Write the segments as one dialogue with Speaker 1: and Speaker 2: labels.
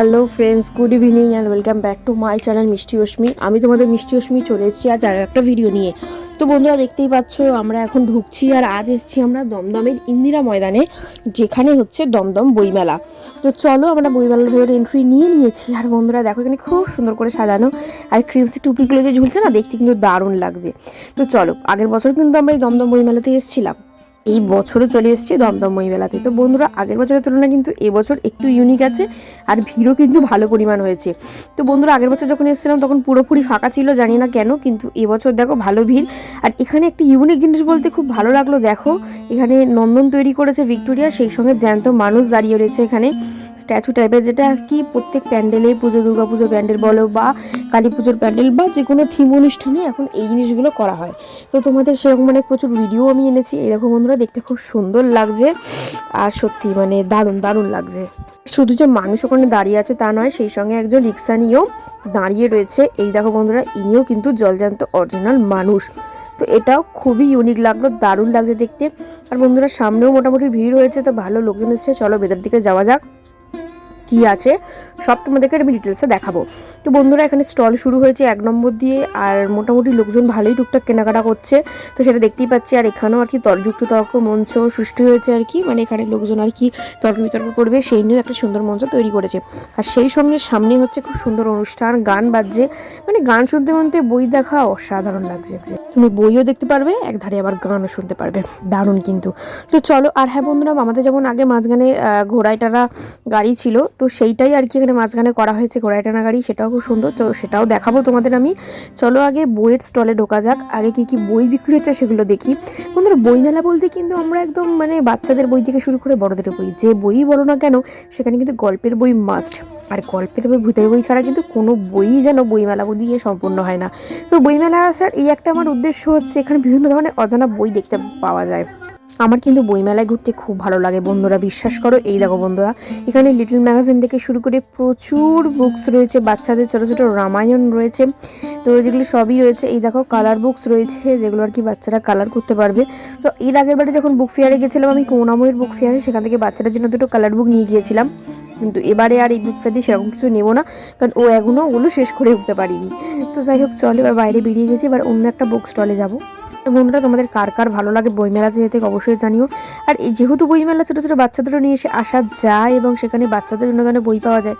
Speaker 1: Hello friends good evening and welcome back to my channel Mishti Ashmi আমি তোমাদের মিষ্টি অশ্মি চলে এসেছি আজ আর একটা ভিডিও নিয়ে। তো বন্ধুরা, দেখতেই পাচ্ছ, আমরা এখন ঢুকছি আর আজ এসেছি আমরা দমদমের ইন্দিরা ময়দানে, যেখানে হচ্ছে দমদম বইমেলা। তো চলো, আমরা বইমেলার ভেতরে এন্ট্রি নিয়ে নিয়েছি। আর বন্ধুরা, দেখো এখানে খুব সুন্দর করে সাজানো আর ক্রিমসি টুপিগুলো যে ঝুলছে না? দেখতে কিন্তু দারুণ লাগছে। তো চলো, আগের বছর কিন্তু আমরা এই দমদম বইমেলাতে এসেছিলাম। এই বছরও চলে এসেছি দমদম মেলাতে তো বন্ধুরা, আগের বছরের তুলনায় কিন্তু এবছর একটু ইউনিক আছে আর ভিড়ও কিন্তু ভালো পরিমাণ হয়েছে। তো বন্ধুরা, আগের বছর যখন এসেছিলাম তখন পুরোপুরি ফাঁকা ছিল, জানি না কেন, কিন্তু এবছর দেখো ভালো ভিড়। আর এখানে একটি ইউনিক জিনিস বলতে খুব ভালো লাগল, দেখো, এখানে নন্দন তৈরি করেছে ভিক্টোরিয়া, সেই সঙ্গে জ্যান্ত মানুষ দাঁড়িয়ে রয়েছে এখানে। স্ট্যাচু টাইপের যেটা আর কি, প্রত্যেক প্যান্ডেলে পুজো দুর্গা পুজো প্যান্ডেল বলো বা কালী পুজোর প্যান্ডেল বা যে কোনো থিম অনুষ্ঠানে এখন এই জিনিসগুলো করা হয়। তো তোমাদের সেরকম মানে প্রচুর ভিডিও আমি এনেছি। এরকম বন্ধুরা দেখতে খুব সুন্দর লাগছে আর সত্যি মানে দারুণ দারুণ লাগছে। শুধু যে মানুষ ওখানে দাঁড়িয়ে আছে তা নয়, সেই সঙ্গে একজন রিক্সা নিয়েও দাঁড়িয়ে রয়েছে। এই দেখো বন্ধুরা, ইনিও কিন্তু জলজান্ত অরিজিনাল মানুষ। তো এটাও খুবই ইউনিক লাগল, দারুণ লাগছে দেখতে। আর বন্ধুরা, সামনেও মোটামুটি ভিড় হয়েছে, তো ভালো লোকজন এসেছে। চলো ভেতর দিকে যাওয়া যাক। কি আছে? সব তোমাদেরকে আমি ডিটেলসে দেখাবো। তো বন্ধুরা, এখানে স্টল শুরু হয়েছে এক নম্বর দিয়ে, আর মোটামুটি লোকজন ভালোই টুকটাক কেনাকাটা করছে। তো সেটা দেখতেই পাচ্ছি, আর এখানেও আর কি তর্কযুক্ত তর্ক মঞ্চ সৃষ্টি হয়েছে আর কি। মানে এখানে লোকজন আর কি তর্ক বিতর্ক করবে, সেই নিয়েও একটা সুন্দর মঞ্চ তৈরি করেছে। আর সেই সঙ্গে সামনে হচ্ছে খুব সুন্দর অনুষ্ঠান, গান বাজছে। মানে গান শুনতে শুনতে বই দেখা অসাধারণ লাগছে। তুমি বইও দেখতে পারবে এক ধারে আবার গানও শুনতে পারবে। দারুণ কিন্তু। তো চলো, আর হ্যাঁ বন্ধুরা, আমাদের যেমন আগে মাঝখানে ঘোড়ায় টানা গাড়ি ছিল, তো সেইটাই আর কি এখানে মাঝখানে করা হয়েছে ঘোড়ায় টানা গাড়ি, সেটাও খুব সুন্দর। তো সেটাও দেখাবো তোমাদের আমি। চলো আগে বইয়ের স্টলে ঢোকা যাক। আগে কি কি বই বিক্রি হচ্ছে সেগুলো দেখি। বন্ধুরা বই মেলা বলতে কিন্তু আমরা একদম মানে বাচ্চাদের বই থেকে শুরু করে বড়দের বই, যে বই বলো না কেন, সেখানে কিন্তু গল্পের বই মাস্ট আর গল্পের বই, ভূতের বই ছাড়া কিন্তু কোনো বই যেন বইমেলা দিয়ে সম্পূর্ণ হয় না। তো বইমেলা আসার এই একটা আমার উদ্দেশ্য হচ্ছে এখানে বিভিন্ন ধরনের অজানা বই দেখতে পাওয়া যায়। আমার কিন্তু বইমেলায় ঘুরতে খুব ভালো লাগে। বন্ধুরা, বিশ্বাস করো, এই দেখো বন্ধুরা, এখানে লিটল ম্যাগাজিন থেকে শুরু করে প্রচুর বুকস রয়েছে, বাচ্চাদের ছোটো ছোটো রামায়ণ রয়েছে, তো যেগুলো সবই রয়েছে, এই দেখো কালার বুকস রয়েছে, যেগুলো আর কি বাচ্চারা কালার করতে পারবে। তো এর আগের বারে যখন বুক ফেয়ারে গেছিলাম, আমি করুণাময়ের বুক ফেয়ারে সেখান থেকে বাচ্চাদের জন্য দুটো কালার বুক নিয়ে গিয়েছিলাম। কিন্তু এবারে আর এই বুক ফেয়ার সেরকম কিছু নেব না, কারণ ও এখনও ওগুলো শেষ করে উঠতে পারিনি। তো যাই হোক, চল এবার বাইরে বেরিয়ে গেছি, এবার অন্য একটা বুক স্টলে যাব। তো বন্ধুরা, তোমাদের কার কার ভালো লাগে বইমেলা যেতে অবশ্যই জানিও। আর যেহেতু বইমেলা ছোটো ছোটো বাচ্চাদেরও নিয়ে এসে আসা যায় এবং সেখানে বাচ্চাদের বিভিন্ন ধরনের বই পাওয়া যায়,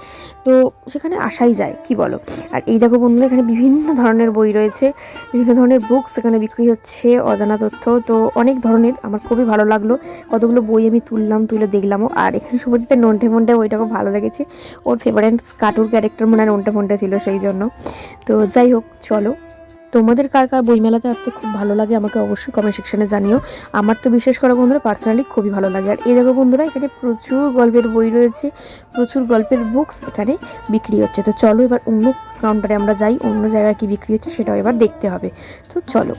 Speaker 1: তো সেখানে আসাই যায়, কি বলো? আর এই দেখো বন্ধুরা, এখানে বিভিন্ন ধরনের বই রয়েছে, বিভিন্ন ধরনের বুকস এখানে বিক্রি হচ্ছে, অজানা তথ্য, তো অনেক ধরনের, আমার খুবই ভালো লাগল। কতগুলো বই আমি তুললাম, তুলে দেখলামও। আর এখানে শুভজিতের নন্টে ফন্টে বইটাকে ভালো লেগেছে। ওর ফেভারিট কার্টুন ক্যারেক্টার মনে হয় নন্টে ফন্টে ছিল, সেই জন্য। তো যাই হোক, চলো। তোমাদের কার কার বইমেলাতে আসতে খুব ভালো লাগে আমাকে অবশ্যই কমেন্ট সেকশনে জানিও। আমার তো বিশেষ করে বন্ধুরা পার্সোনালি খুবই ভালো লাগে। আর এই দেখো বন্ধুরা, এখানে প্রচুর গল্পের বই রয়েছে, প্রচুর গল্পের বুকস এখানে বিক্রি হচ্ছে। তো চলো এবার অন্য কাউন্টারে আমরা যাই, অন্য জায়গায় কি বিক্রি হচ্ছে সেটাও এবার দেখতে হবে। তো চলো।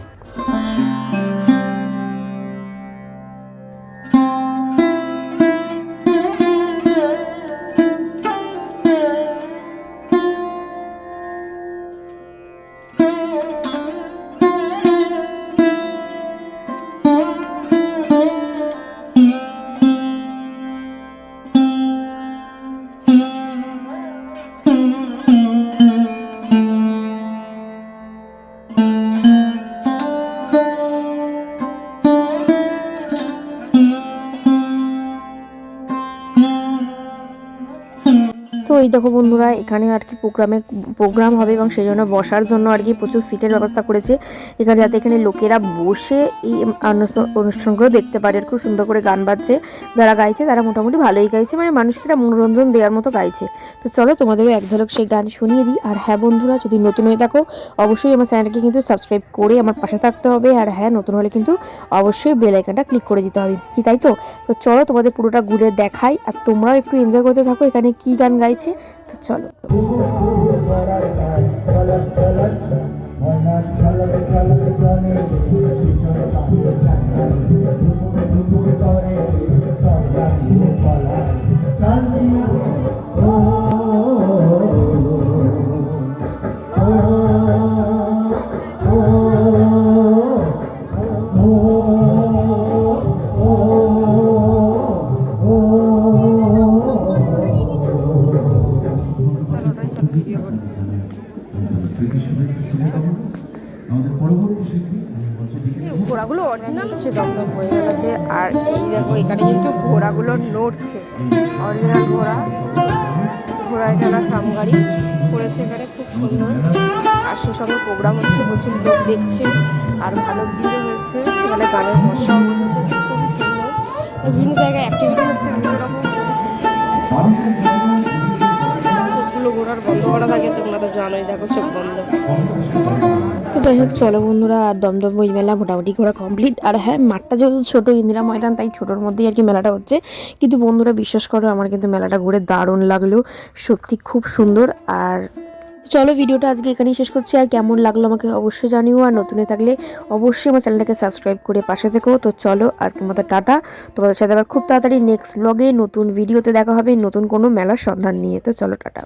Speaker 1: তো এই দেখো বন্ধুরা, এখানে আর কি প্রোগ্রামে প্রোগ্রাম হবে এবং সেই জন্য বসার জন্য আর কি প্রচুর সিটের ব্যবস্থা করেছে। এখানে যাতে এখানে লোকেরা বসে এই অনুষ্ঠানগুলো দেখতে পারে। আর খুব সুন্দর করে গান বাজছে। যারা গাইছে তারা মোটামুটি ভালোই গাইছে। মানে মানুষকে একটা মনোরঞ্জন দেওয়ার মতো গাইছে। তো চলো তোমাদেরও এক ঝলক সেই গান শুনিয়ে দিই। আর হ্যাঁ বন্ধুরা, যদি নতুন হয়ে থাকো, অবশ্যই আমার চ্যানেলকে কিন্তু সাবস্ক্রাইব করে আমার পাশে থাকতে হবে। আর হ্যাঁ নতুন হলে কিন্তু অবশ্যই বেল আইকনটা ক্লিক করে দিতে হবে। কি তাই তো? তো চলো তোমাদের পুরোটা ঘুরে দেখাই। আর তোমরাও একটু এনজয় করতে থাকো। এখানে কি গান গাইছে রয়েছে তো চলো
Speaker 2: Thank you. আমাদের পরবর্তী শিল্পী।
Speaker 1: ঘোড়াগুলো অরিজিনাল সে দমদম বইমেলাতে আর এই দেখো এখানে কিন্তু ঘোড়াগুলো নড়ছে। অরিজিনাল ঘোড়া। ঘোড়ায় টানা সামগাড়ি করেছে এখানে খুব সুন্দর। আর সে সঙ্গে প্রোগ্রাম হচ্ছে প্রচুর লোক দেখছে আর ভালো ভিড় হয়েছে। এখানে গানের বসাও বসেছে খুবই সুন্দর। বিভিন্ন জায়গায় অ্যাক্টিভিটি হচ্ছে বিভিন্ন রকম চোখগুলো ঘোড়ার বন্ধ করা থাকে তোমরা তো জানোই দেখো চোখ বন্ধ। যাই হোক, চলো বন্ধুরা, আর দমদম বই মেলা মোটামুটি ঘোরা কমপ্লিট আর হ্যাঁ মাঠটা যেহেতু ছোটো, ইন্দিরা ময়দান, তাই ছোটোর মধ্যেই আর কি মেলাটা হচ্ছে। কিন্তু বন্ধুরা, বিশ্বাস করো, আমার কিন্তু মেলাটা ঘুরে দারুণ লাগল। সত্যি খুব সুন্দর। আর চলো, ভিডিওটা আজকে এখানেই শেষ করছি। আর কেমন লাগল আমাকে অবশ্যই জানিও। আর নতুনে থাকলে অবশ্যই আমার চ্যানেলটাকে সাবস্ক্রাইব করে পাশে থেকো। তো চলো, আজকের মতো টাটা। তোমাদের সাথে আবার খুব তাড়াতাড়ি নেক্সট ব্লগে নতুন ভিডিওতে দেখা হবে, নতুন কোনো মেলার সন্ধান নিয়ে। তো চলো, টাটা।